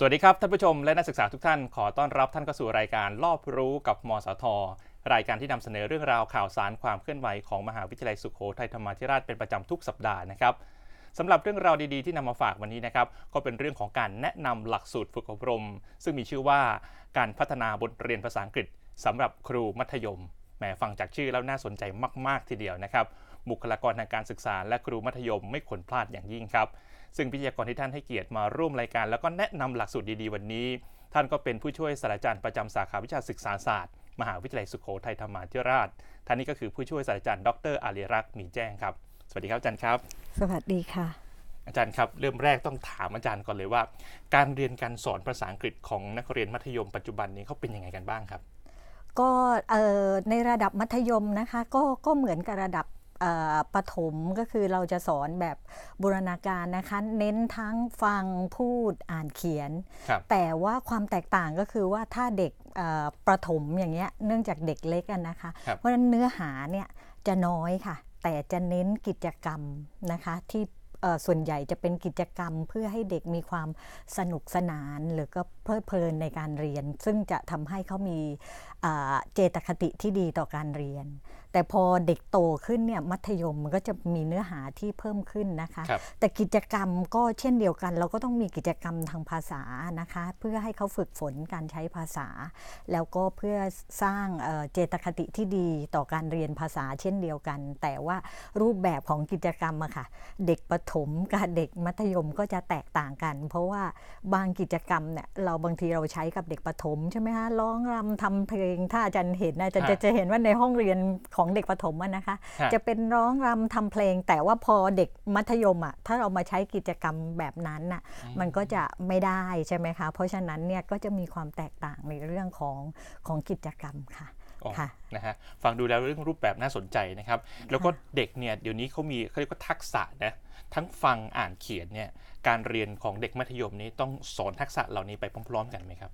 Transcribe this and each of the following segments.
สวัสดีครับท่านผู้ชมและนักศึกษาทุกท่านขอต้อนรับท่านเข้าสู่รายการรอบรู้กับมสท รายการที่นำเสนอเรื่องราวข่าวสารความเคลื่อนไหวของมหาวิทยาลัยสุโขทัยธรรมาธิราชเป็นประจำทุกสัปดาห์นะครับสำหรับเรื่องราวดีๆที่นำมาฝากวันนี้นะครับก็เป็นเรื่องของการแนะนำหลักสูตรฝึกอบรม ซึ่งมีชื่อว่าการพัฒนาบทเรียนภาษาอังกฤษสำหรับครูมัธยมแหมฟังจากชื่อแล้วน่าสนใจมาก ๆ ทีเดียวนะครับ บุคลากรทางการศึกษา และครูมัธยมไม่ควรพลาดอย่างยิ่งครับ ซึ่งวิทยากรที่ท่านให้เกียรติมาร่วมรายการ แล้วก็แนะนำหลักสูตรดีๆวันนี้ ท่านก็เป็นผู้ช่วยศาสตราจารย์ประจำสาขาวิชาศึกษาศาสตร์ มหาวิทยาลัยสุโขทัยธรรมาธิราชท่านนี้ก็คือผู้ช่วยศาสตราจารย์ดรอารีรักษ์มีแจ้งครับสวัสดีครับอาจารย์ครับ สวัสดีค่ะ อาจารย์ครับ เริ่มแรกต้องถามอาจารย์ก่อนเลยว่า การเรียนการสอนภาษาอังกฤษของนักเรียนมัธยมปัจจุบันนี้เขาเป็นยังไงกันบ้างครับ ก็เอ่อในระดับมัธยมนะคะ ก็ก็เหมือนกับระดับเอ่อ ประถมก็คือเราจะสอนแบบบูรณาการนะคะ เน้นทั้งฟังพูดอ่านเขียนครับแต่ว่าความแตกต่างก็คือว่าถ้าเด็กเอ่อประถมอย่างเงี้ยเนื่องจากเด็กเล็กอะนะคะครับเพราะฉะนั้นเนื้อหาเนี่ยจะน้อยค่ะ แต่จะเน้นกิจกรรมนะคะที่เอ่อ ส่วนใหญ่จะเป็นกิจกรรมเพื่อให้เด็กมีความสนุกสนาน หรือก็เพลิดเพลินในการเรียน ซึ่งจะทำให้เขามีอ่าเจตคติที่ดีต่อการเรียน แต่พอเด็กโตขึ้นเนี่ยมัธยมมันก็จะมีเนื้อหาที่เพิ่มขึ้นนะคะครับแต่กิจกรรมก็เช่นเดียวกัน เราก็ต้องมีกิจกรรมทางภาษานะคะ เพื่อให้เขาฝึกฝนการใช้ภาษา แล้วก็เพื่อสร้างเอ่อเจตคติที่ดีต่อการเรียนภาษาเช่นเดียวกัน แต่ว่ารูปแบบของกิจกรรมอะค่ะเด็กประถมกับเด็กมัธยมก็จะแตกต่างกัน เพราะว่าบางกิจกรรมเนี่ยเราบางทีเราใช้กับเด็กประถมใช่ไหมคะร้องรำทำเพลง ถ้าอาจารย์เห็นนะอาจารย์ฮะจะจะเห็นว่าในห้องเรียนของเด็กประถมอะนะคะฮะจะเป็นร้องรำทำเพลง แต่ว่าพอเด็กมัธยมอะถ้าเรามาใช้กิจกรรมแบบนั้นน่ะมันก็จะไม่ได้ใช่ไหมคะเพราะฉะนั้นเนี่ยก็จะมีความแตกต่างในเรื่องของของกิจกรรมค่ะอ๋อค่ะ นะฮะฟังดูแล้วเรื่องรูปแบบน่าสนใจนะครับ แล้วก็เด็กเนี่ยเดี๋ยวนี้เขามีเขาเรียกว่าทักษะนะทั้งฟังอ่านเขียนเนี่ยการเรียนของเด็กมัธยมนี้ต้องสอนทักษะเหล่านี้ไปพร้อม ๆ กันไหมครับ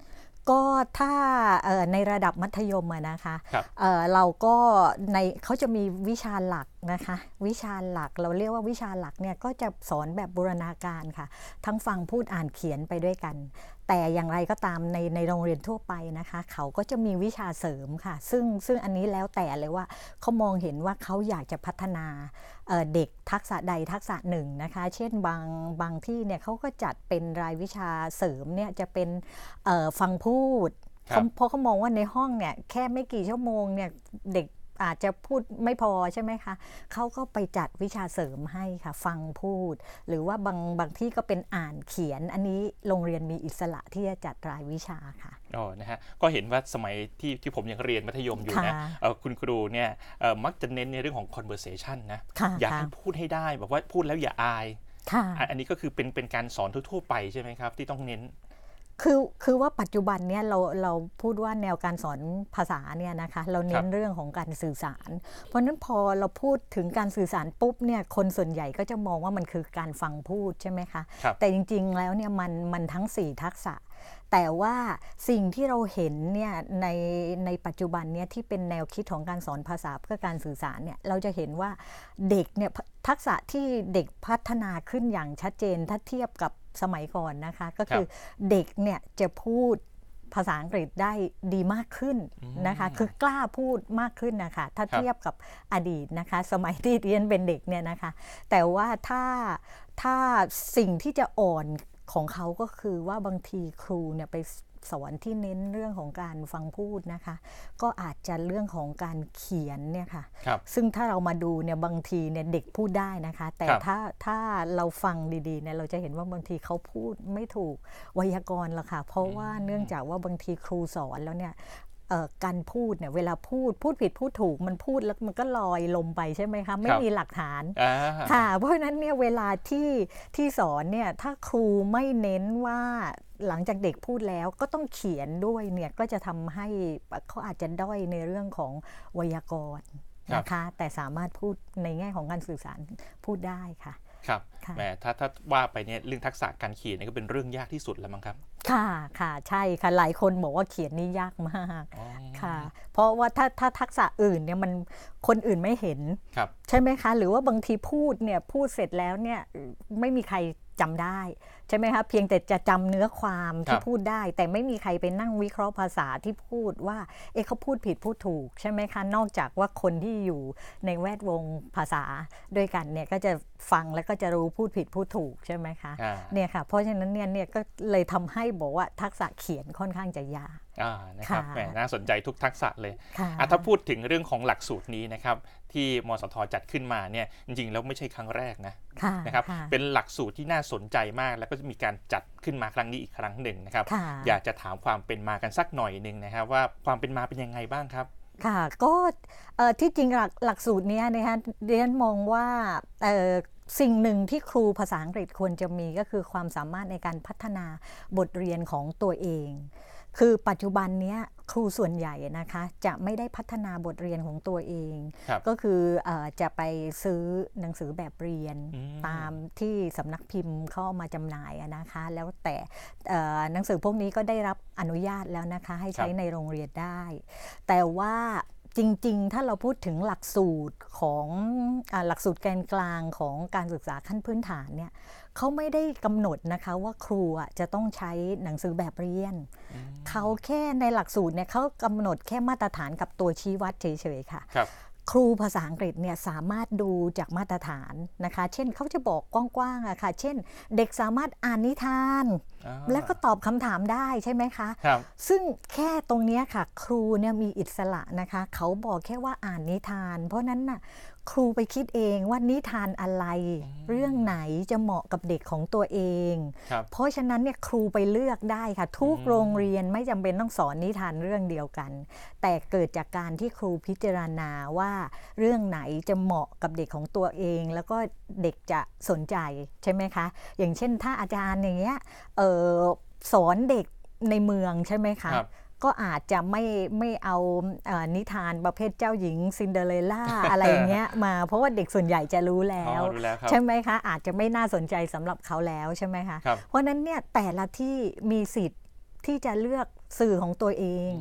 ก็ถ้าเอ่อในระดับมัธยมอะนะคะครับเอ่อเราก็ในเขาจะมีวิชาหลักนะคะ วิชาหลักเราเรียกว่าวิชาหลักเนี่ยก็จะสอนแบบบูรณาการค่ะ ทั้งฟังพูดอ่านเขียนไปด้วยกัน แต่อย่างไรก็ตามในในโรงเรียนทั่วไปนะคะ เขาก็จะมีวิชาเสริมค่ะ ซึ่งซึ่งอันนี้แล้วแต่เลยว่าเขามองเห็นว่าเขาอยากจะพัฒนาเอ่อเด็กทักษะใดทักษะหนึ่งนะคะ เช่นบางบางที่เนี่ยเขาก็จัดเป็นรายวิชาเสริมเนี่ยจะเป็นเอ่อฟังพูดครับเขาเพราะเขามองว่าในห้องเนี่ยแค่ไม่กี่ชั่วโมงเนี่ยเด็ก อาจจะพูดไม่พอใช่ไหมคะเขาก็ไปจัดวิชาเสริมให้ค่ะ ฟังพูด หรือว่าบางบางที่ก็เป็นอ่านเขียน อันนี้โรงเรียนมีอิสระที่จะจัดรายวิชาค่ะอ๋อนะฮะก็เห็นว่าสมัยที่ที่ผมยังเรียนมัธยมอยู่นะค่ะเอ่อคุณครูเนี่ยเอ่อมักจะเน้นในเรื่องของ conversation นะค่ะอยากค่ะให้พูดให้ได้บอกว่าพูดแล้วอย่าอายค่ะอะอันนี้ก็คือเป็นเป็นการสอนทั่วๆไปใช่ไหมครับ ที่ต้องเน้น คือคือว่าปัจจุบันเนี่ยเราเราพูดว่าแนวการสอนภาษาเนี่ยนะคะเราเน้ครันบเรื่องของการสื่อสาร เพราะฉะนั้นพอเราพูดถึงการสื่อสารปุ๊บเนี่ยคนส่วนใหญ่ก็จะมองว่ามันคือการฟังพูดใช่ไหมคะครับแต่จริง ๆ แล้วเนี่ยมันมันทั้ง 4 ทักษะ แต่ว่าสิ่งที่เราเห็นเนี่ยในในปัจจุบันเนี่ยที่เป็นแนวคิดของการสอนภาษาเพื่อการสื่อสารเนี่ยเราจะเห็นว่าเด็กเนี่ยทักษะที่เด็กพัฒนาขึ้นอย่างชัดเจนถ้าเทียบกับ สมัยก่อนนะคะ ก็คือเด็กเนี่ยจะพูดภาษาอังกฤษได้ดีมากขึ้นนะคะ คือกล้าพูดมากขึ้นนะคะ ถ้าครับเทียบกับอดีตนะคะ สมัยที่เรียนเป็นเด็กเนี่ยนะคะ แต่ว่าถ้าถ้าสิ่งที่จะอ่อนของเขาก็คือว่าบางทีครูเนี่ยไป สอนที่เน้นเรื่องของการฟังพูดนะคะ ก็อาจจะเรื่องของการเขียนเนี่ยค่ะครับซึ่งถ้าเรามาดูเนี่ยบางทีเนี่ยเด็กพูดได้นะคะ แต่ครับถ้าถ้าเราฟังดีๆเนี่ยเราจะเห็นว่าบางทีเขาพูดไม่ถูกไวยากรณ์หรอกค่ะ เพราะว่าเนื่องจากว่าบางทีครูสอนแล้วเนี่ยเอ่อการพูดเนี่ยเวลาพูดพูดผิดพูดถูกมันพูดแล้วมันก็ลอยลมไปใช่ไหมคะไม่ครับมีหลักฐานอ่าค่ะเพราะฉะนั้นเนี่ยเวลาที่ที่สอนเนี่ยถ้าครูไม่เน้นว่า หลังจากเด็กพูดแล้วก็ต้องเขียนด้วยเนี่ยก็จะทำให้เขาอาจจะด้อยในเรื่องของไวยากรณ์นะคะแต่สามารถพูดในแง่ของการสื่อสารพูดได้ค่ะครับค่ะแหมถ้าถ้าว่าไปเนี่ยเรื่องทักษะการเขียนเนี่ยก็เป็นเรื่องยากที่สุดแล้วมั้งครับ ค่ะค่ะใช่ค่ะหลายคนบอกว่าเขียนนี่ยากมากอ๋อค่ะ เพราะว่าถ้าถ้าทักษะอื่นเนี่ยมันคนอื่นไม่เห็นครับใช่ไหมคะ หรือว่าบางทีพูดเนี่ยพูดเสร็จแล้วเนี่ยไม่มีใคร จำได้ใช่ไหมคะเพียงแต่จะจำเนื้อความที่พูดได้ แต่ไม่มีใครไปนั่งวิเคราะห์ภาษาที่พูดว่าเอ๊ะเขาพูดผิดพูดถูกใช่ไหมคะนอกจากว่าคนที่อยู่ในแวดวงภาษาด้วยกันเนี่ยก็จะฟังแล้วก็จะรู้พูดผิดพูดถูกใช่ไหมคะอ่าเนี่ยค่ะเพราะฉะนั้นเนี่ยเนี่ยก็เลยทำให้บอกว่าทักษะเขียนค่อนข้างจะยากอ่านะครับค่ะแหมน่าสนใจทุกทักษะเลยค่ะอะถ้าพูดถึงเรื่องของหลักสูตรนี้นะครับ ที่มสทจัดขึ้นมาเนี่ยจริงๆแล้วไม่ใช่ครั้งแรกนะค่ะนะครับค่ะเป็นหลักสูตรที่น่าสนใจมาก แล้วก็จะมีการจัดขึ้นมาครั้งนี้อีกครั้งหนึ่งนะครับค่ะอยากจะถามความเป็นมากันสักหน่อยหนึ่งนะครับว่าความเป็นมาเป็นยังไงบ้างครับค่ะก็เอ่อที่จริงหลักหลักสูตรเนี้ยนะคะเรียนมองว่าเอ่อสิ่งหนึ่งที่ครูภาษาอังกฤษควรจะมีก็คือความสามารถในการพัฒนาบทเรียนของตัวเอง คือปัจจุบันเนี้ย ครูส่วนใหญ่นะคะจะไม่ได้พัฒนาบทเรียนของตัวเองครับก็คือเออจะไปซื้อหนังสือแบบเรียนอืมตามที่สำนักพิมพ์เข้าเอามาจำหน่ายอะนะคะ แล้วแต่เอ่อหนังสือพวกนี้ก็ได้รับอนุญาตแล้วนะคะ ให้ใช้ในโรงเรียนได้ แต่ว่าจริง ๆ ถ้าเราพูดถึงหลักสูตรของอาหลักสูตรแกนกลางของการศึกษาขั้นพื้นฐานเนี่ย เขาไม่ได้กำหนดนะคะว่าครูอะจะต้องใช้หนังสือแบบเรียน เขาแค่ในหลักสูตรเนี่ยเขากำหนดแค่มาตรฐานกับตัวชี้วัดเฉยๆค่ะครับครูภาษาอังกฤษเนี่ยสามารถดูจากมาตรฐานนะคะ เช่นเขาจะบอกกว้างๆอะค่ะ เช่น เด็กสามารถอ่านนิทานอ่าแล้วก็ตอบคำถามได้ใช่ไหมคะครับซึ่งแค่ตรงเนี้ยค่ะ ครูเนี่ยมีอิสระนะคะ เขาบอกแค่ว่าอ่านนิทาน เพราะนั้นน่ะ ครูไปคิดเองว่านิทานอะไร เรื่องไหนจะเหมาะกับเด็กของตัวเองครับเพราะฉะนั้นเนี่ยครูไปเลือกได้ค่ะ ทุกอืมโรงเรียนไม่จำเป็นต้องสอนนิทานเรื่องเดียวกัน แต่เกิดจากการที่ครูพิจารณาว่า เรื่องไหนจะเหมาะกับเด็กของตัวเอง แล้วก็เด็กจะสนใจใช่ไหมคะ อย่างเช่นถ้าอาจารย์อย่างเงี้ยเออสอนเด็กในเมืองใช่ไหมคะครับ ก็อาจจะไม่ไม่เอาเออนิทานประเภทเจ้าหญิงซินเดอเรลล่าอะไรอย่างเงี้ยมาเพราะว่าเด็กส่วนใหญ่จะรู้แล้อ๋อวรู้แล้วครับใช่ไหมคะ อาจจะไม่น่าสนใจสำหรับเขาแล้วใช่ไหมคะครับเพราะฉะนั้นเนี่ยแต่ละที่มีสิทธิ์ที่จะเลือกสื่อของตัวเอง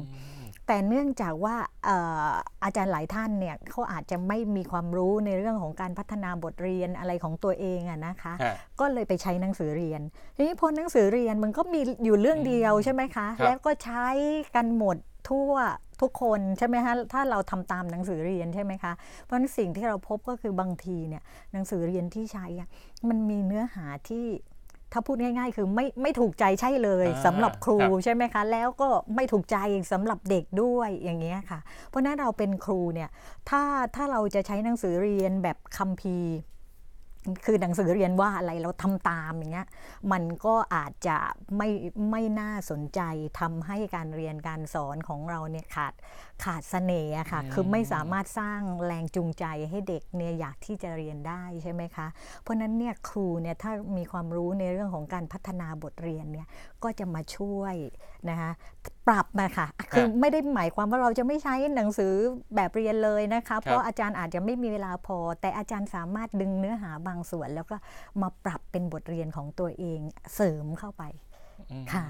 แต่เนื่องจากว่าเอ่ออาจารย์หลายท่านเนี่ยเขาอาจจะไม่มีความรู้ในเรื่องของการพัฒนาบทเรียนอะไรของตัวเองอะนะคะฮะก็เลยไปใช้หนังสือเรียน ทีนี้พอหนังสือเรียนมันก็มีอยู่เรื่องเดียวใช่ไหมคะครับแล้วก็ใช้กันหมดทั่วทุกคนใช่ไหมคะถ้าเราทำตามหนังสือเรียนใช่ไหมคะเพราะฉะนั้นสิ่งที่เราพบก็คือบางทีเนี่ยหนังสือเรียนที่ใช้อะมันมีเนื้อหาที่ ถ้าพูดง่าย ๆ คือไม่ไม่ถูกใจใช่เลยอ่าสำหรับครูครับใช่ไหมคะ แล้วก็ไม่ถูกใจสำหรับเด็กด้วยอย่างเงี้ยค่ะ เพราะฉะนั้นเราเป็นครูเนี่ยถ้าถ้าเราจะใช้หนังสือเรียนแบบคัมภีร์ คือหนังสือเรียนว่าอะไรเราทำตามอย่างเงี้ยมันก็อาจจะไม่ไม่น่าสนใจทำให้การเรียนการสอนของเราเนี่ยขาดขาดเสน่ห์อะค่ะอืมคือไม่สามารถสร้างแรงจูงใจให้เด็กเนี่ยอยากที่จะเรียนได้ใช่ไหมคะ เพราะฉะนั้นเนี่ยครูเนี่ยถ้ามีความรู้ในเรื่องของการพัฒนาบทเรียนเนี่ยก็จะมาช่วยนะคะปรับมาค่ะคือไม่ได้หมายความว่าเราจะไม่ใช้หนังสือแบบเรียนเลยนะคะเพราะอาจารย์อาจจะไม่มีเวลาพอ แต่อาจารย์สามารถดึงเนื้อหาบางางส่วน แล้วก็มาปรับเป็นบทเรียนของตัวเองเสริมเข้าไป ค่ะ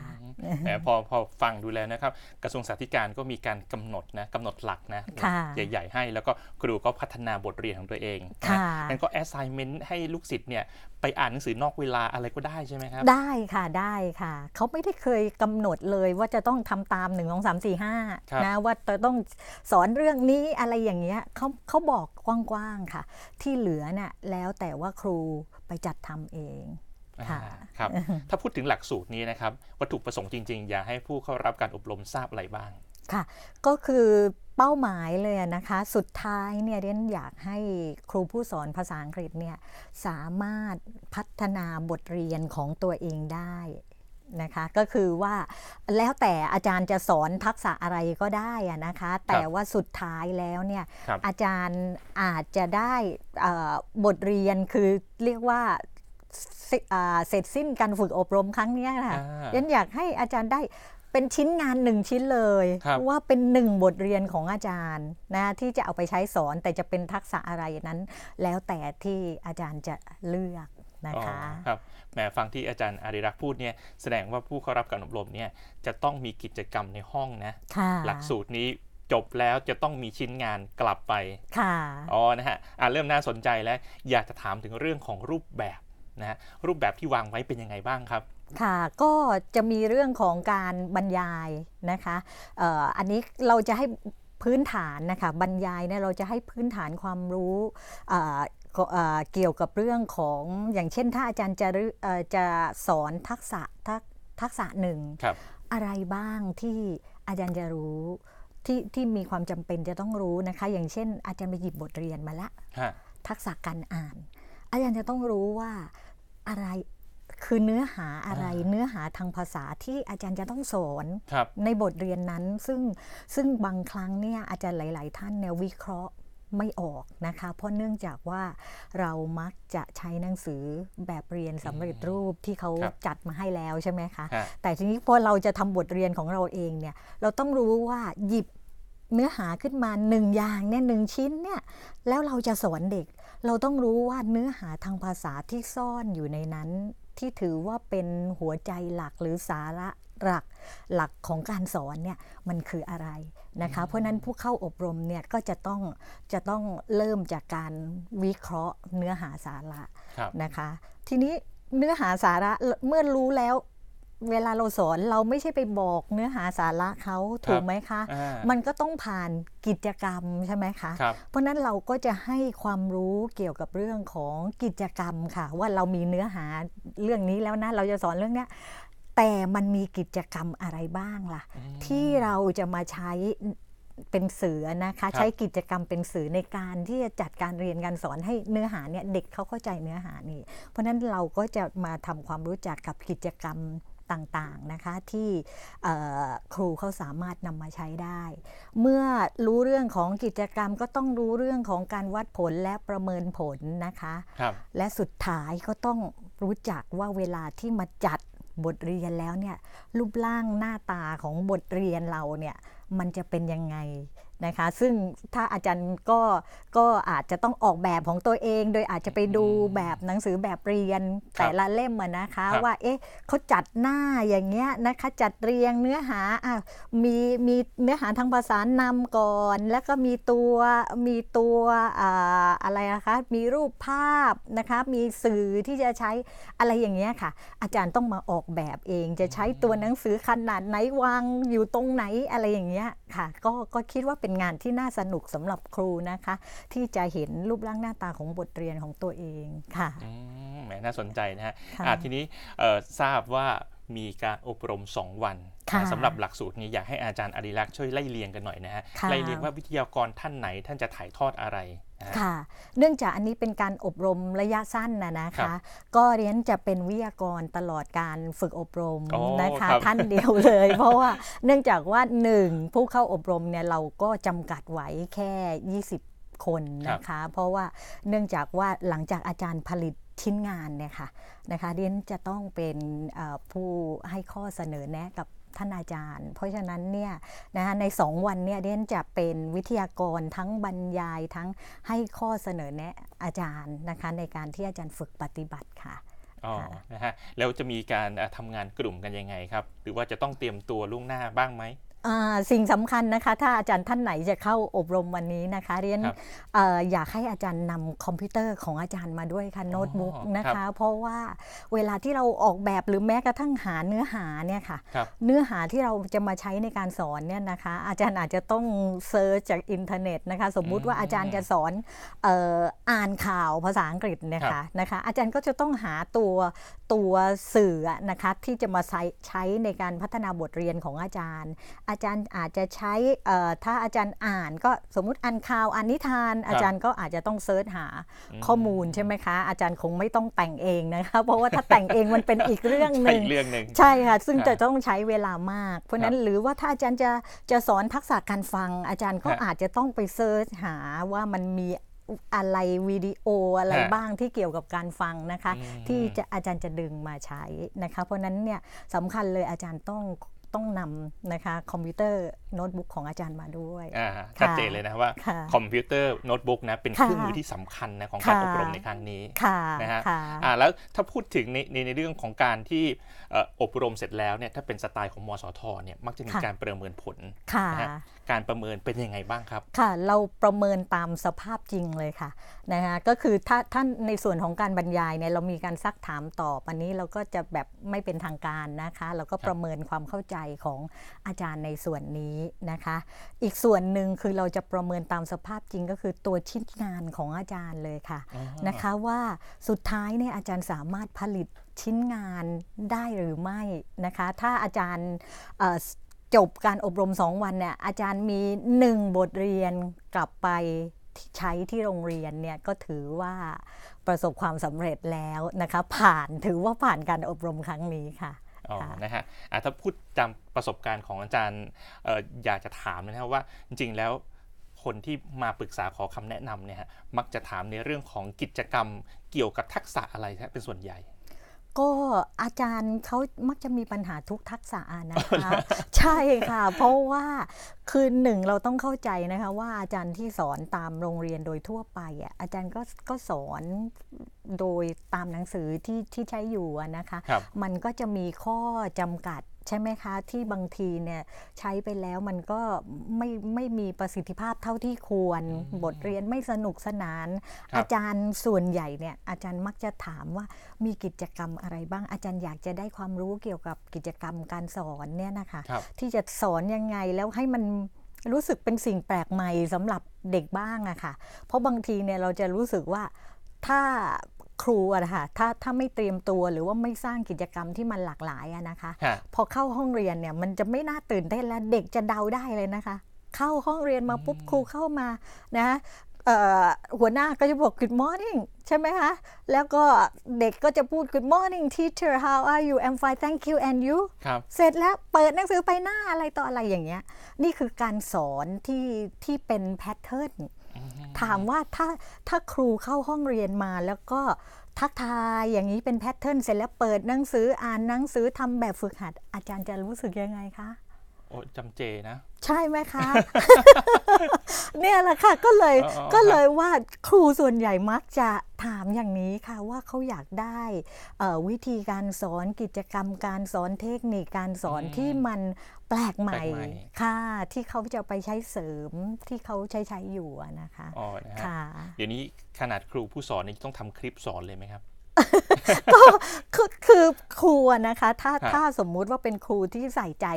แหมพอพอฟังดูแล้วนะครับ กระทรวงสาธการก็มีการกำหนดนะกำหนดหลักนะค่ะใหญ่ ๆ ให้แล้วก็ครูก็พัฒนาบทเรียนของตัวเองนะค่ะงั้นก็ assignment ให้ลูกศิษย์เนี่ยไปอ่านหนังสือนอกเวลาอะไรก็ได้ใช่ไหมครับ ได้ค่ะได้ค่ะ เขาไม่ได้เคยกำหนดเลยว่าจะต้องทำตาม1 2 3 4ครับ5นะว่าจะต้องสอนเรื่องนี้อะไรอย่างเงี้ยเขาเขาบอกกว้างๆค่ะ ที่เหลือน่ะแล้วแต่ว่าครูไปจัดทำเอง ค่ะอ่าครับ ถ้าพูดถึงหลักสูตรนี้นะครับ วัตถุประสงค์จริง ๆ อยากให้ผู้เข้ารับการอบรมทราบอะไรบ้าง ค่ะ ก็คือเป้าหมายเลยนะคะ สุดท้ายเนี่ยเรียนอยากให้ครูผู้สอนภาษาอังกฤษเนี่ยสามารถพัฒนาบทเรียนของตัวเองได้นะคะก็คือว่าแล้วแต่อาจารย์จะสอนทักษะอะไรก็ได้อะนะคะ แต่ว่าสุดท้ายแล้วเนี่ยครับอาจารย์อาจจะได้เอ่อบทเรียนคือเรียกว่า เสอ่าเสร็จสิ้นการฝึกอบรมครั้งเนี้ยค่ะอ่ายันอยากให้อาจารย์ได้เป็นชิ้นงานหนึ่งชิ้นเลยครับว่าเป็นหนึ่งบทเรียนของอาจารย์นะที่จะเอาไปใช้สอนแต่จะเป็นทักษะอะไรนั้น แล้วแต่ที่อาจารย์จะเลือกนะคะอ๋อครับแหมฟังที่อาจารย์อาริรักษ์พูดเนี่ยแสดงว่าผู้เข้ารับการอบรมเนี่ยจะต้องมีกิจกรรมในห้องนะค่ะหลักสูตรนี้จบแล้วจะต้องมีชิ้นงานกลับไป ค่ะ อ๋อ นะฮะ อะเริ่มน่าสนใจแล้ว อยากจะถามถึงเรื่องของรูปแบบ นะฮะรูปแบบที่วางไว้เป็นยังไงบ้างครับ ค่ะก็จะมีเรื่องของการบรรยายนะคะเอ่ออันนี้เราจะให้พื้นฐานนะคะบรรยายเนี่ยเราจะให้พื้นฐานความรู้เอ่อก็เอ่อเกี่ยวกับเรื่องของอย่างเช่นถ้าอาจารย์จะรึเอ่อจะสอนทักษะทักทักษะหนึ่งครับอะไรบ้างที่อาจารย์จะรู้ที่ที่มีความจำเป็นจะต้องรู้นะคะ อย่างเช่น อาจารย์ไปหยิบบทเรียนมาละฮะทักษะการอ่าน อาจารย์จะต้องรู้ว่าอะไรคือเนื้อหาอะไรอ่าเนื้อหาทางภาษาที่อาจารย์จะต้องสอนครับในบทเรียนนั้น ซึ่งซึ่งบางครั้งเนี่ยอาจารย์หลาย ๆ ท่านเนี่ยวิเคราะห์ไม่ออกนะคะ เพราะเนื่องจากว่าเรามักจะใช้หนังสือแบบเรียนสำเร็จรูปที่เขาครับจัดมาให้แล้วใช่ไหมคะฮะแต่ทีนี้พอเราจะทำบทเรียนของเราเองเนี่ยเราต้องรู้ว่าหยิบเนื้อหาขึ้นมาหนึ่งอย่างเนี่ยหนึ่งชิ้นเนี่ยแล้วเราจะสอนเด็ก เราต้องรู้ว่าเนื้อหาทางภาษาที่ซ่อนอยู่ในนั้น ที่ถือว่าเป็นหัวใจหลักหรือสาระหลักหลักของการสอนเนี่ยมันคืออะไรนะคะ เพราะฉะนั้นผู้เข้าอบรมเนี่ยก็จะต้องจะต้องเริ่มจากการวิเคราะห์เนื้อหาสาระครับนะคะ ทีนี้เนื้อหาสาระเมื่อรู้แล้ว เวลาเราสอนเราไม่ใช่ไปบอกเนื้อหาสาระเขาถูกไหมคะอ่ามันก็ต้องผ่านกิจกรรมใช่ไหมคะครับเพราะฉะนั้นเราก็จะให้ความรู้เกี่ยวกับเรื่องของกิจกรรมค่ะ ว่าเรามีเนื้อหาเรื่องนี้แล้วนะเราจะสอนเรื่องเนี้ยแต่มันมีกิจกรรมอะไรบ้างล่ะ ที่เราจะมาใช้เป็นสื่อนะคะใช้กิจกรรมเป็นสื่อในการที่จะจัดการเรียนการสอนให้เนื้อหาเนี่ยเด็กเขาเข้าใจเนื้อหานี่ เพราะฉะนั้นเราก็จะมาทำความรู้จักกับกิจกรรม ต่างๆนะคะที่เอ่อครูเขาสามารถนำมาใช้ได้ เมื่อรู้เรื่องของกิจกรรมก็ต้องรู้เรื่องของการวัดผลและประเมินผลนะคะครับและสุดท้ายก็ต้องรู้จักว่าเวลาที่มาจัดบทเรียนแล้วเนี่ยรูปร่างหน้าตาของบทเรียนเราเนี่ยมันจะเป็นยังไง นะคะซึ่งถ้าอาจารย์ก็ก็อาจจะต้องออกแบบของตัวเอง โดยอาจจะไปดูแบบหนังสือแบบเรียนครับแต่ละเล่มอะนะคะครับว่าเอ๊ะเขาจัดหน้าอย่างเงี้ยนะคะจัดเรียงเนื้อหาอะมีมีเนื้อหาทางภาษานำก่อน แล้วก็มีตัวมีตัวอ่าอะไรนะคะมีรูปภาพนะคะมีสื่อที่จะใช้อะไรอย่างเงี้ยค่ะ อาจารย์ต้องมาออกแบบเองจะใช้ตัวหนังสือขนาดไหนวางอยู่ตรงไหนอะไรอย่างเงี้ยค่ะก็ก็คิดว่าเป็นงานที่น่าสนุกสำหรับครูนะคะ ที่จะเห็นรูปร่างหน้าตาของบทเรียนของตัวเองค่ะอืมแหมน่าสนใจนะฮะค่ะอะทีนี้เอ่อทราบว่ามีการอบรม 2 วันค่ะนะสำหรับหลักสูตรนี้อยากให้อาจารย์อดิรักษ์ช่วยไล่เรียงกันหน่อยนะฮะค่ะไล่เรียงว่าวิทยากรท่านไหนท่านจะถ่ายทอดอะไรนะฮะ ค่ะ เนื่องจากอันนี้เป็นการอบรมระยะสั้นนะนะครัคะบก็เรียนจะเป็นวิทยากรตลอดการฝึกอบรมโอ้นะคะครับท่านเดียวเลย เพราะว่าเนื่องจากว่าหนึ่งผู้เข้าอบรมเนี่ยเราก็จำกัดไว้แค่ 20 คนนะคะ เพราะว่าเนื่องจากว่าหลังจากอาจารย์ผลิตชิ้นงานเนี่ยค่ะนะคะเรียนจะต้องเป็นเอ่อผู้ให้ข้อเสนอแนะกับ ท่านอาจารย์ เพราะฉะนั้นเนี่ยนะคะใน 2 วันเนี่ยเรียนจะเป็นวิทยากรทั้งบรรยายทั้งให้ข้อเสนอแนะอาจารย์นะคะในการที่อาจารย์ฝึกปฏิบัติค่ะอ๋อนะฮะแล้วจะมีการเอ่อทำงานกลุ่มกันยังไงครับ หรือว่าจะต้องเตรียมตัวล่วงหน้าบ้างไหมอ่า สิ่งสำคัญนะคะ ถ้าอาจารย์ท่านไหนจะเข้าอบรมวันนี้นะคะเรียนครับเอออยากให้อาจารย์นำคอมพิวเตอร์ของอาจารย์มาด้วยค่ะโน้ตบุ๊กนะครัคะบเพราะว่าเวลาที่เราออกแบบหรือแม้กระทั่งหาเนื้อหาเนี่ยค่ะครับเนื้อหาที่เราจะมาใช้ในการสอนเนี่ยนะคะ อาจารย์อาจจะต้องเซิร์ชจากอินเทอร์เน็ตนะคะ สมมุติว่าอืมอาจารย์จะสอนเอ่ออ่านข่าวภาษาอังกฤษเนยครัคะบนะคะ อาจารย์ก็จะต้องหาตัวตัวสื่อนะคะที่จะมาใช้ใช้ในการพัฒนาบทเรียนของอาจารย์อาจารย์อาจจะใช้เอ่อถ้าอาจารย์อ่าน ก็สมมุติอ่านข่าวอ่านนิทาน อาจารย์ก็อาจจะต้องเซิร์ชหาข้อมูลใช่ไหมคะ อาจารย์คงไม่ต้องแต่งเองนะคะเพราะว่าถ้าแต่งเองมันเป็นอีกเรื่องหใช่นึ่งอีกเรื่องหนึ่งใช่ค่ะซึ่งครับจะต้องใช้เวลามาก เพราะฉะนั้นหรือว่าถ้าอาจารย์จะจะสอนทักษะการฟัง อาจารย์ก็ฮะอาจจะต้องไปเซิร์ชหาว่ามันมีอะไรวิดีโออะไรฮะบ้างที่เกี่ยวกับการฟังนะคะอืมที่จะอาจารย์จะดึงมาใช้นะคะ เพราะฉะนั้นเนี่ยสำคัญเลยอาจารย์ต้อง ต้องนำนะคะคอมพิวเตอร์โน้ตบุ๊กของอาจารย์มาด้วยอ่าชัดเจนเลยนะว่าค่ะคอมพิวเตอร์โน้ตบุ๊กนะเป็นเคค่ะรื่องมือที่สำคัญนะของการค่ะอบรมในครั้งนี้ค่ะนะฮะค่ะอ่าแล้วถ้าพูดถึงในในในเรื่องของการที่เอ่ออบรมเสร็จแล้วเนี่ยถ้าเป็นสไตล์ของมสทเนี่ยมักจะมีค่ะการประเมินผลค่ะนะฮะการประเมินเป็นยังไงบ้างครับ ค่ะ เราประเมินตามสภาพจริงเลยค่ะนะคะก็คือถ้าท่านในส่วนของการบรรยายเนี่ยเรามีการซักถามตอบอันนี้เราก็จะแบบไม่เป็นทางการนะคะ เราก็ประเมินความเข้าใจของอาจารย์ในส่วนนี้นะคะ อีกส่วนหนึ่งคือเราจะประเมินตามสภาพจริงก็คือตัวชิ้นงานของอาจารย์เลยค่ะอ๋อนะคะว่าสุดท้ายเนี่ยอาจารย์สามารถผลิตชิ้นงานได้หรือไม่นะคะ ถ้าอาจารย์เอ่อจบการอบรม 2 วันเนี่ยอาจารย์มี 1 บทเรียนกลับไปที่ใช้ที่โรงเรียนเนี่ยก็ถือว่าประสบความสำเร็จแล้วนะคะ ผ่านถือว่าผ่านการอบรมครั้งนี้ค่ะ อ๋อค่ะนะฮะอะถ้าพูดตามประสบการณ์ของอาจารย์เอ่ออยากจะถามนะครับว่าจริงๆแล้วคนที่มาปรึกษาขอคำแนะนำเนี่ยฮะมักจะถามในเรื่องของกิจกรรมเกี่ยวกับทักษะอะไรฮะเป็นส่วนใหญ่ ก็อาจารย์เขามักจะมีปัญหาทุกทักษะนะคะ ใช่ค่ะ เพราะว่าคือหนึ่งเราต้องเข้าใจนะคะ ว่าอาจารย์ที่สอนตามโรงเรียนโดยทั่วไปอะอาจารย์ก็ก็สอนโดยตามหนังสือที่ที่ใช้อยู่อะนะคะครับมันก็จะมีข้อจำกัด ใช่ไหมคะที่บางทีเนี่ยใช้ไปแล้วมันก็ไม่ไม่มีประสิทธิภาพเท่าที่ควร บทเรียนไม่สนุกสนาน ครับ อาจารย์ส่วนใหญ่เนี่ยอาจารย์มักจะถามว่ามีกิจกรรมอะไรบ้างอาจารย์อยากจะได้ความรู้เกี่ยวกับกิจกรรมการสอนเนี่ยนะคะ ครับ ที่จะสอนยังไงแล้วให้มันรู้สึกเป็นสิ่งแปลกใหม่สำหรับเด็กบ้างอะค่ะ เพราะบางทีเนี่ยเราจะรู้สึกว่าถ้า ครูอะนะคะถ้าถ้าไม่เตรียมตัวหรือว่าไม่สร้างกิจกรรมที่มันหลากหลายอะนะคะ ฮะ พอเข้าห้องเรียนเนี่ยมันจะไม่น่าตื่นเต้นแล้วเด็กจะเดาได้เลยนะคะ เข้าห้องเรียนมาปุ๊บครูเข้ามานะเอ่อหัวหน้าก็จะบอก good morning ใช่ไหมคะ แล้วก็เด็กก็จะพูด good morning teacher how are you I'm fine thank you and you ครับ เสร็จแล้วเปิดหนังสือไปหน้าอะไรต่ออะไรอย่างเงี้ย นี่คือการสอนที่ที่เป็นแพทเทิร์น ถามว่าถ้าถ้าครูเข้าห้องเรียนมาแล้วก็ทักทายอย่างนี้เป็นแพทเทิร์นเสร็จแล้วเปิดหนังสืออ่านหนังสือทำแบบฝึกหัด อาจารย์จะรู้สึกยังไงคะ โอ้จำเจนะ ใช่ไหมคะ เนี่ยแหละค่ะก็เลยอ๋ออ๋อ ก็เลยว่าครูส่วนใหญ่มักจะถามอย่างนี้ค่ะว่าเขาอยากได้เอ่อวิธีการสอนกิจกรรมการสอนเทคนิคการสอนอืมที่มันแปลกใหม่แปลกใหม่ ค่ะที่เขาจะไปใช้เสริมที่เขาใช้ใช้อยู่อะนะคะ อ๋อนะฮะค่ะ เดี๋ยวนี้ขนาดครูผู้สอนนี่ต้องทำคลิปสอนเลยไหมครับ คือคือครูอะนะคะถ้าครับถ้าสมมุติว่าเป็นครูที่ใส่ใจ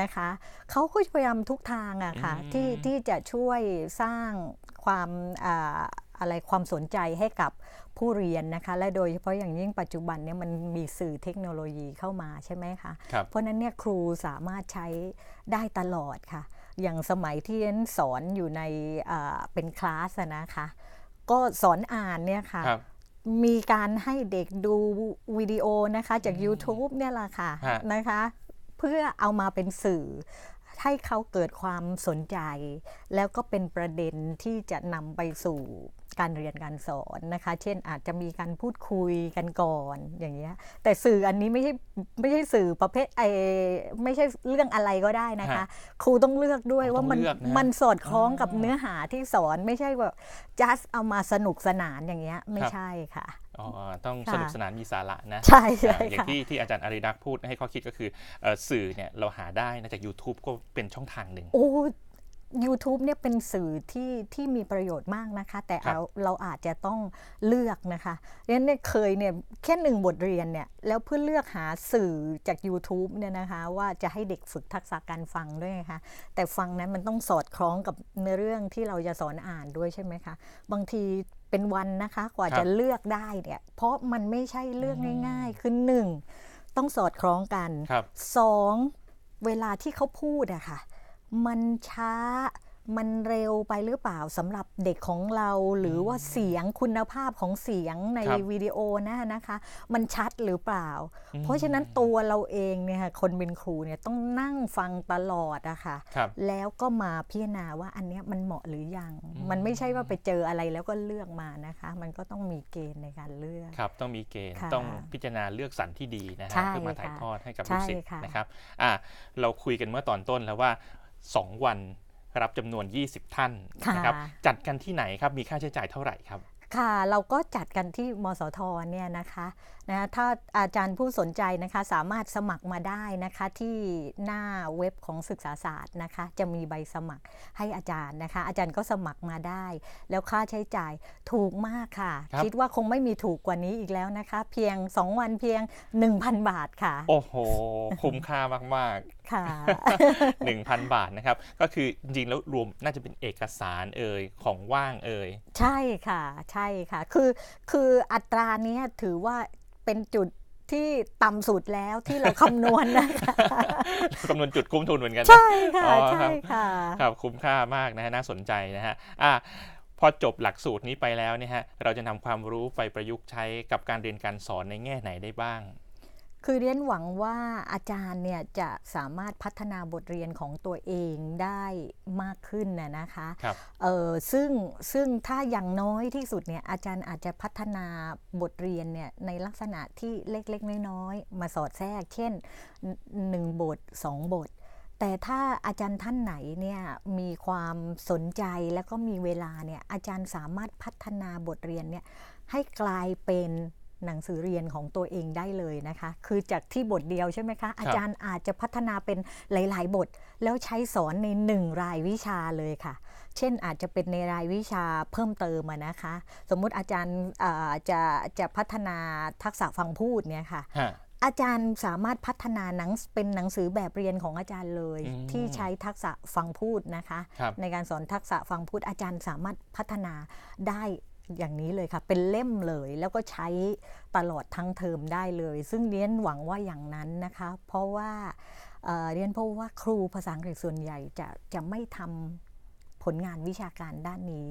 นะคะเขาก็พยายามทุกทางอะค่ะอืมที่ที่จะช่วยสร้างความอ่าอะไรความสนใจให้กับผู้เรียนนะคะและโดยเฉพาะอย่างยิ่งปัจจุบันเนี่ยมันมีสื่อเทคโนโลยีเข้ามาใช่ไหมคะครับเพราะฉะนั้นเนี่ยครูสามารถใช้ได้ตลอดค่ะ อย่างสมัยที่เรียนสอนอยู่ในอ่าเป็นคลาสอะนะคะก็สอนอ่านเนี่ยค่ะครับ มีการให้เด็กดูวิดีโอนะคะจาก YouTube เนี่ยแหละค่ะฮะ นะคะ เพื่อเอามาเป็นสื่อ ให้เขาเกิดความสนใจ แล้วก็เป็นประเด็นที่จะนำไปสู่ การเรียนการสอนนะคะ เช่นอาจจะมีการพูดคุยกันก่อนอย่างเงี้ย แต่สื่ออันนี้ไม่ใช่ไม่ใช่สื่อประเภทไอไม่ใช่เรื่องอะไรก็ได้นะคะ ครูต้องเลือกด้วยอ๋อว่ามันต้องเลือกนะมันสอดคล้องกับอ่าเนื้อหาที่สอนไม่ใช่ว่า just เอามาสนุกสนานอย่างเงี้ยไม่ครับใช่ค่ะอ๋อต้องค่ะสนุกสนานมีสาระนะใช่ใช่อ่าอย่างค่ะที่ที่อาจารย์อาริรักษ์พูดให้ข้อคิดก็คือเอ่อสื่อเนี่ยเราหาได้นะจาก YouTube ก็เป็นช่องทางหนึ่งโอ้ YouTube เนี่ยเป็นสื่อที่ที่มีประโยชน์มากนะคะ แต่ครับเราเราอาจจะต้องเลือกนะคะเรียนเนี่ยเคยเนี่ยแค่หนึ่งบทเรียนเนี่ยแล้วเพื่อเลือกหาสื่อจาก YouTube เนี่ยนะคะว่าจะให้เด็กฝึกทักษะการฟังด้วยนะคะแต่ฟังนั้นมันต้องสอดคล้องกับเนื้อเรื่องที่เราจะสอนอ่านด้วยใช่ไหมคะบางทีเป็นวันนะคะกว่าครับจะเลือกได้เนี่ยเพราะมันไม่ใช่เลือกง่าย ๆ คือหนึ่งต้องสอดคล้องกันครับสองเวลาที่เขาพูดอะค่ะ มันช้ามันเร็วไปหรือเปล่าสำหรับเด็กของเรา หรือว่าเสียงคุณภาพของเสียงในครับวิดีโอนะนะคะ มันชัดหรือเปล่า อืม เพราะฉะนั้นตัวเราเองเนี่ยค่ะคนเป็นครูเนี่ยต้องนั่งฟังตลอดอะค่ะ ครับ แล้วก็มาพิจารณาว่าอันเนี้ยมันเหมาะหรือยัง อืม มันไม่ใช่ว่าไปเจออะไรแล้วก็เลือกมานะคะ มันก็ต้องมีเกณฑ์ในการเลือก ครับต้องมีเกณฑ์ค่ะต้องพิจารณาเลือกสรรที่ดีนะฮะใช่เพื่อมาถ่ายค่ะทอดให้กับใช่ลูกศิษย์ค่ะนะครับอะเราคุยกันเมื่อตอนต้นแล้วว่า 2 วันรับจำนวน 20 ท่านค่ะนะครับจัดกันที่ไหนครับมีค่าใช้จ่ายเท่าไหร่ครับค่ะเราก็จัดกันที่มสทเนี่ยนะคะนะถ้าอาจารย์ผู้สนใจนะคะสามารถสมัครมาได้นะคะที่หน้าเว็บของศึกษาศาสตร์นะคะจะมีใบสมัครให้อาจารย์นะคะ อาจารย์ก็สมัครมาได้ แล้วค่าใช้จ่ายถูกมากค่ะครับคิดว่าคงไม่มีถูกกว่านี้อีกแล้วนะคะ เพียง 2 วันเพียง 1,000 บาทค่ะ โอ้โห คุ้มค่ามากค่ะๆ1,000บาทนะครับ ก็คือจริงๆแล้วรวมน่าจะเป็นเอกสารเอ่ยของว่างเอ่ยใช่ค่ะใช่ค่ะ คือคืออัตราเนี้ยถือว่าเป็นจุดที่ต่ำสุดแล้วที่เราคำนวณนะคะคำนวณจุดคุ้มทุนเหมือนกันนะใช่ค่ะอ๋อครัใช่บค่ะครับคุ้มค่ามากนะฮะน่าสนใจนะฮะอะพอจบหลักสูตรนี้ไปแล้วเนี่ยฮะเราจะนำความรู้ไปประยุกต์ใช้กับการเรียนการสอนในแง่ไหนได้บ้าง คือเรียนหวังว่าอาจารย์เนี่ยจะสามารถพัฒนาบทเรียนของตัวเองได้มากขึ้นนะนะคะครับเออซึ่งซึ่งถ้าอย่างน้อยที่สุดเนี่ยอาจารย์อาจจะพัฒนาบทเรียนเนี่ยในลักษณะที่เล็กๆ น้อยๆ มาสอดแทรก เช่น 1 บท 2 บท แต่ถ้าอาจารย์ท่านไหนเนี่ยมีความสนใจแล้วก็มีเวลาเนี่ยอาจารย์สามารถพัฒนาบทเรียนเนี่ยให้กลายเป็น หนังสือเรียนของตัวเองได้เลยนะคะ คือจากที่บทเดียวใช่ไหมคะ อาจารย์อาจจะพัฒนาเป็นหลาย ๆ บท แล้วใช้สอนในหนึ่งรายวิชาเลยค่ะ เช่นอาจจะเป็นในรายวิชาเพิ่มเติมอะนะคะ สมมุติอาจารย์เอ่อจะจะพัฒนาทักษะฟังพูดเนี่ยค่ะฮะอาจารย์สามารถพัฒนาหนังเป็นหนังสือแบบเรียนของอาจารย์เลยอืมที่ใช้ทักษะฟังพูดนะคะครับในการสอนทักษะฟังพูดอาจารย์สามารถพัฒนาได้ อย่างนี้เลยค่ะ เป็นเล่มเลยแล้วก็ใช้ตลอดทั้งเทอมได้เลย ซึ่งเรียนหวังว่าอย่างนั้นนะคะ เพราะว่าเอ่อเรียนเพราะว่าครูภาษาอังกฤษส่วนใหญ่จะจะไม่ทำผลงานวิชาการด้านนี้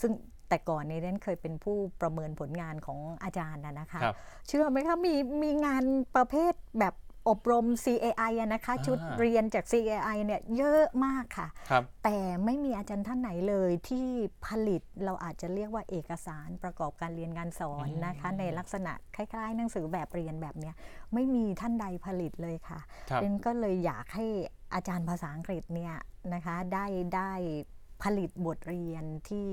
ซึ่งแต่ก่อนในยเรียนเคยเป็นผู้ประเมินผลงานของอาจารย์นะนะคะครับเชื่อไหมคะมีมีงานประเภทแบบ อบรม CAI อะนะคะอ่าชุดเรียนจาก CAI เนี่ยเยอะมากค่ะครับแต่ไม่มีอาจารย์ท่านไหนเลยที่ผลิตเราอาจจะเรียกว่าเอกสารประกอบการเรียนการสอนนะคะ ในลักษณะคล้ายๆ หนังสือแบบเรียนแบบเนี้ยไม่มีท่านใดผลิตเลยค่ะครับเรนก็เลยอยากให้อาจารย์ภาษาอังกฤษเนี่ยนะคะได้ได้ผลิตบทเรียนที่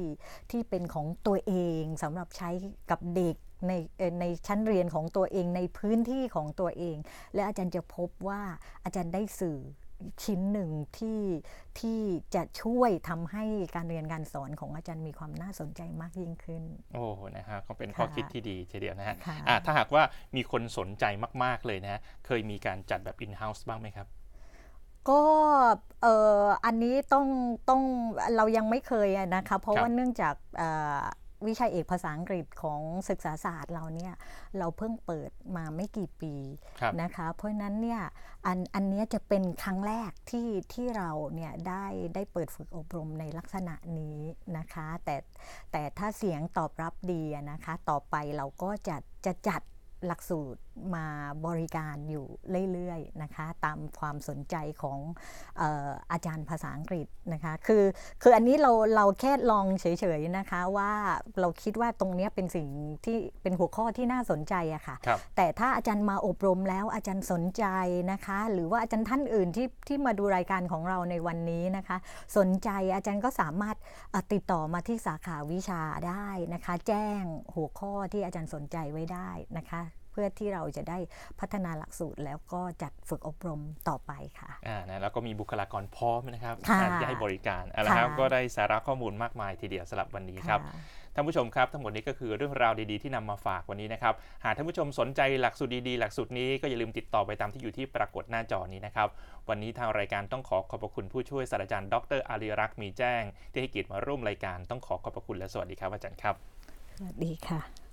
ที่เป็นของตัวเองสำหรับใช้กับเด็ก ในเอ่อในชั้นเรียนของตัวเองในพื้นที่ของตัวเอง และอาจารย์จะพบว่าอาจารย์ได้สื่อชิ้นหนึ่งที่ที่จะช่วยทำให้การเรียนการสอนของอาจารย์มีความน่าสนใจมากยิ่งขึ้น โอ้นะฮะก็เป็นข้อค่ะคิดที่ดีทีเดียวนะฮะค่ะอะถ้าหากว่ามีคนสนใจมาก ๆ เลยนะฮะเคยมีการจัดแบบ in-house บ้างไหมครับก็เอ่ออันนี้ต้องต้องเรายังไม่เคยอะนะคะ เพราะครับว่าเนื่องจากเอ่อ วิชาเอกภาษาอังกฤษของศึกษาศาสตร์เราเนี่ยเราเพิ่งเปิดมาไม่กี่ปีครับนะคะเพราะฉะนั้นเนี่ยอันอันเนี้ยจะเป็นครั้งแรกที่ที่เราเนี่ยได้ได้เปิดฝึกอบรมในลักษณะนี้นะคะ แต่แต่ถ้าเสียงตอบรับดีอะนะคะ ต่อไปเราก็จะจะจัดหลักสูตร มาบริการอยู่เรื่อยๆนะคะตามความสนใจของเอออาจารย์ภาษาอังกฤษนะคะคือคืออันนี้เราเราแค่ลองเฉยๆนะคะว่าเราคิดว่าตรงเนี้ยเป็นสิ่งที่เป็นหัวข้อที่น่าสนใจอะค่ะครับแต่ถ้าอาจารย์มาอบรมแล้วอาจารย์สนใจนะคะ หรือว่าอาจารย์ท่านอื่นที่ที่มาดูรายการของเราในวันนี้นะคะ สนใจอาจารย์ก็สามารถเอ่อติดต่อมาที่สาขาวิชาได้นะคะ แจ้งหัวข้อที่อาจารย์สนใจไว้ได้นะคะ เพื่อที่เราจะได้พัฒนาหลักสูตร แล้วก็จัดฝึกอบรมต่อไปค่ะอ่านะแล้วก็มีบุคลากรพร้อมนะครับค่ะอ่าที่ให้บริการเอาละครับค่ะก็ได้สาระข้อมูลมากมายทีเดียวสำหรับวันนี้ครับค่ะท่านผู้ชมครับทั้งหมดนี้ก็คือเรื่องราวดีๆที่นำมาฝากวันนี้นะครับ หากท่านผู้ชมสนใจหลักสูตรดีๆ หลักสูตรนี้ก็อย่าลืมติดต่อไปตามที่อยู่ที่ปรากฏหน้าจอนี้นะครับ วันนี้ทางรายการต้องขอขอบพระคุณผู้ช่วยศาสตราจารย์ดรอารีรักษ์มีแจ้ง ที่ให้เกียรติมาร่วมรายการต้องขอขอบพระคุณและสวัสดีครับอาจารย์ครับ สวัสดีค่ะ